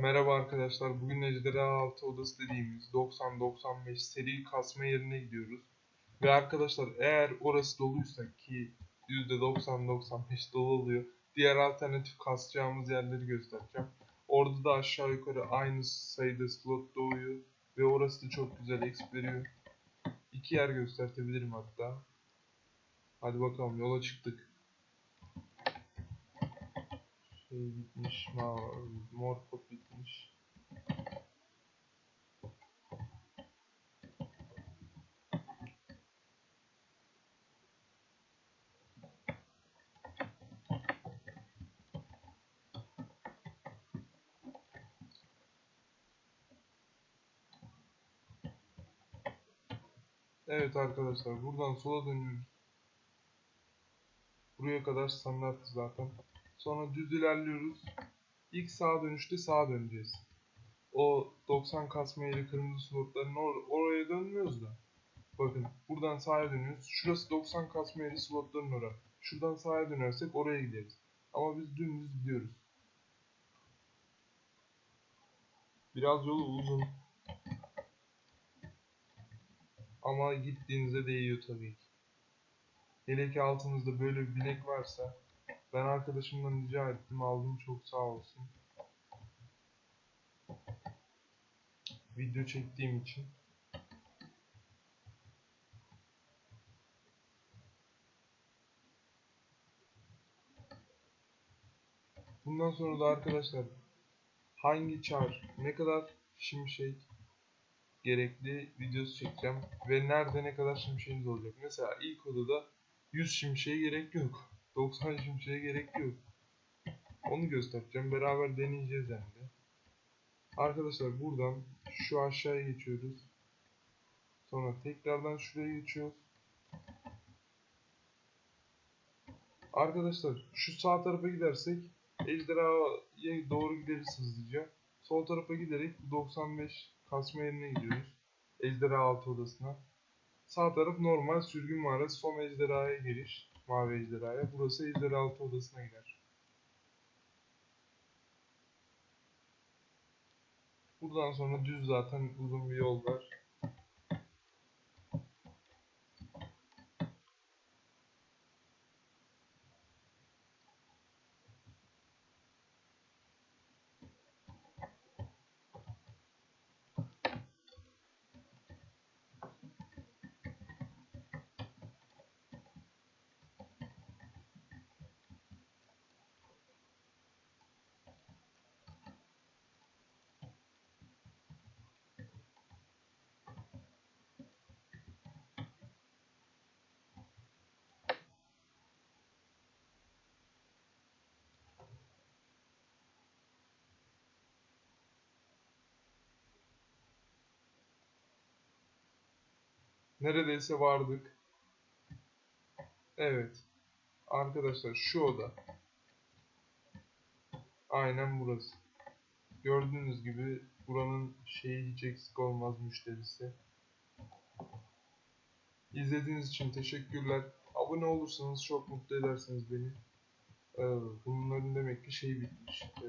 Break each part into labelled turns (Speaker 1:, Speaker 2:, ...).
Speaker 1: Merhaba arkadaşlar. Bugün Ejderha Altı Odası dediğimiz 90-95 seri kasma yerine gidiyoruz. Ve arkadaşlar eğer orası doluysa ki %90-95 dolu oluyor. Diğer alternatif kasacağımız yerleri göstereceğim. Orada da aşağı yukarı aynı sayıda slot doğuyor. Ve orası da çok güzel exp veriyor. İki yer göstertebilirim hatta. Hadi bakalım yola çıktık. Şey bitmiş, mor pot bitmiş. Evet arkadaşlar buradan sola dönüyoruz. Buraya kadar standart zaten. Sonra düz ilerliyoruz. İlk sağa dönüşte sağa döneceğiz. O 90 kasma kırmızı slotların or oraya dönmüyoruz da. Bakın buradan sağa dönüyoruz. Şurası 90 kasma yeri slotların orası. Şuradan sağa dönersek oraya gideriz. Ama biz dümdüz gidiyoruz. Biraz yolu uzun. Ama gittiğinizde değiyor tabii ki. Hele ki altınızda böyle bir binek varsa ben arkadaşımdan rica ettim aldım çok sağ olsun. Video çektiğim için. Bundan sonra da arkadaşlar hangi çar, ne kadar şimşek gerekli videosu çekeceğim ve nerede ne kadar şimşeğiniz olacak. Mesela ilk odada 100 şimşeğe gerek yok. 90 şimşeğe gerek yok. Onu göstereceğim. Beraber deneyeceğiz hem de. Arkadaşlar buradan şu aşağıya geçiyoruz. Sonra tekrardan şuraya geçiyoruz. Arkadaşlar şu sağ tarafa gidersek ejderhaya doğru gideriz hızlıca. Sol tarafa giderek 95 kasma yerine gidiyoruz. Ejderha altı odasına. Sağ taraf normal sürgün mağarası son ejderhaya giriş. Mavi ejderhaya. Burası ejderha altı odasına gider. Buradan sonra düz zaten uzun bir yol var. Neredeyse vardık. Evet. Arkadaşlar şu oda. Aynen burası. Gördüğünüz gibi buranın şeyi hiç eksik olmaz müşterisi. İzlediğiniz için teşekkürler. Abone olursanız çok mutlu edersiniz beni. Ee, bunların demek ki şey bitmiş. Ee,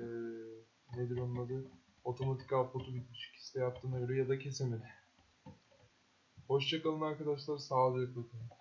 Speaker 1: nedir onun adı? Otomatik output'u bitmiş. İkisi de yaptığına göre ya da kesemedi. Hoşçakalın arkadaşlar. Sağlıcakla kalın.